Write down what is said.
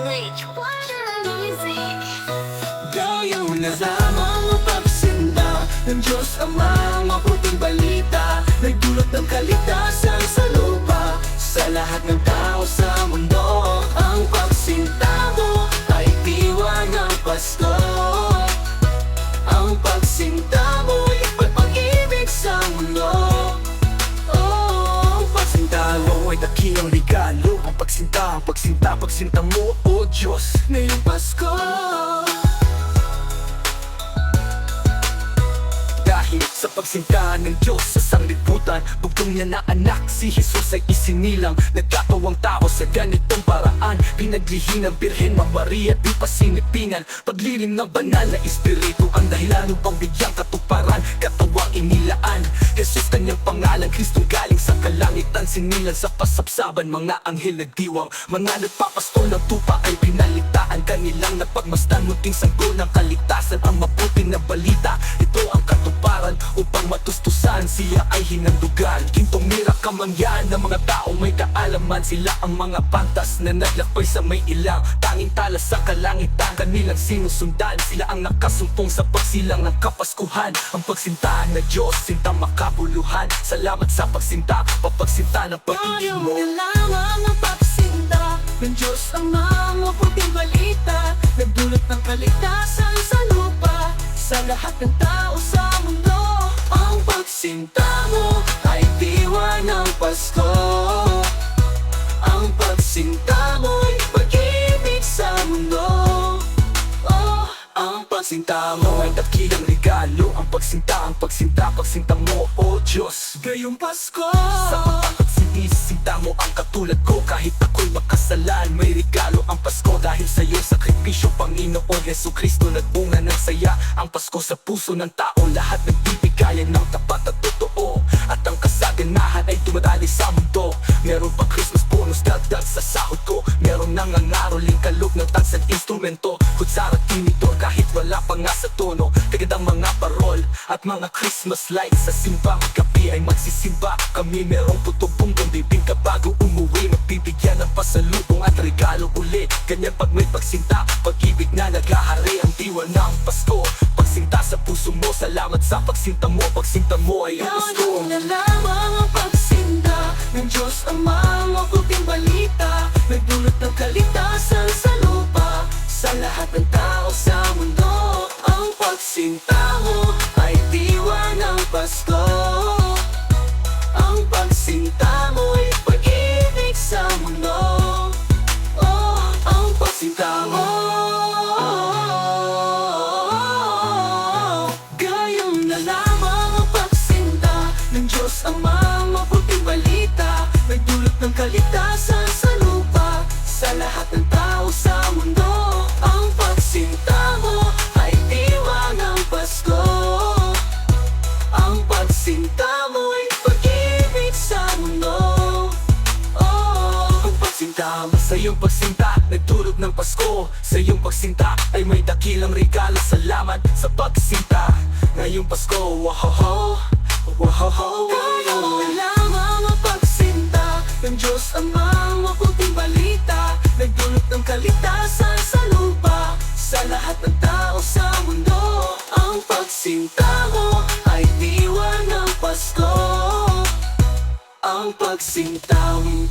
Rich Wonder Music. Gayong na lamang ang pagsinda Ng Diyos Ama Mabuting balita Nagdulot ng pagsinta, pagsinta, pagsinta mo, oh Diyos. Ngayong Pasko. Dahil sa pagsinta ng Diyos sa sanglibutan Bugtong niya na anak si Jesus ay isinilang. Nagkatawang tao sa ganitong paraan Pinaglihi ng Birhen Mang Maria di pa sinipingan. Paglilim ng banal na espiritu Ang dahilan upang bigyang katuparan kalangitan Sinilan sa pasapsaban Mga anghel nagdiwang Mga nagpapastol ng tupa ay pinalitaan. Kanilang napagmasdan Munting sanggol ng kaligtasan. Ang mabuting na balita Ito ang katuparan Upang matustusan. Siya ay hinandugan. Gintong mira kamangyan Ng mga tao may kaalaman. Sila ang mga pantas Na naglakbay sa may ilang. Tanging tala sa kalangitan Kanilang sinusundan. Sila ang nakasumpong sa pagsilang ng kapaskuhan. Ang pagsintahan na Diyos Sinta makabuluhan. Salamat sa pagsinta Papagsinta ng pag-ibig mo. Gayong na lamang ang pagsinda ng Diyos ang mga mabuting balita. Nagdulot ng kaligtasan sa lupa. Sa lahat ng tao sa mundo Ang pagsinta pagsinta mo ay dakilang regalo. Ang pagsinta, ang pagsinta, pagsinta mo, oh Diyos. Gayong Pasko. Sa pagpapag sinisinta mo ang katulad ko. Kahit ako'y makasalan, may regalo ang Pasko. Dahil sa iyo sakripisyo, Panginoon Yesu Kristo Nagbunga ng saya. Ang Pasko sa puso ng tao Lahat nagbibigayan ng tapat at totoo. At ang kasaganahan ay dumadali sa mundo. Meron pa Christmas bonus, dagdag sa sahod ko. Meron nang angaroling kalog ng tansang instrumento. Kutsara tinitor kahit wala pa nga sa tono Kagandang mga parol at mga Christmas lights Sa simbang gabi ay magsisimba. Kami merong putubong ka bago umuwi. Magbibigyan ng pasalubong at regalo uli. Ganyan pag may pagsinta, pag-ibig na naghahari Ang diwa ng Pasko Pagsinta sa puso mo, salamat sa pagsinta mo Pagsinta mo ay ang Pasko. Gayong na lamang ang pagsinda ng Diyos ang mga mabuting balita. Nagdulot ng kaligtasan sa lupa Sa lahat ng tao sa Ang pagsinta mo ay diwa ng Pasko. Ang pagsinta mo ay pag-ibig sa mundo. Oh, ang pagsinta mo. Gayong na lamang ang pagsinta ng Diyos ang mga mabuting balita. Nagdulot ng kaligtasan sa lupa Sa lahat ng tao pagsinta mo sa iyong pagsinta Nagdulot ng Pasko. Sa iyong pagsinta ay may dakilang regalo. Salamat sa pagsinta Ngayong Pasko, wahoho Wahoho na lamang ang pagsinda ng Diyos ang mga mabuting balita. Nagdulot ng kaligtasan sa lupa Sa lahat ng tao sa mundo. Ang pagsinta mo ay diwa ng Pasko. Ang pagsinta mo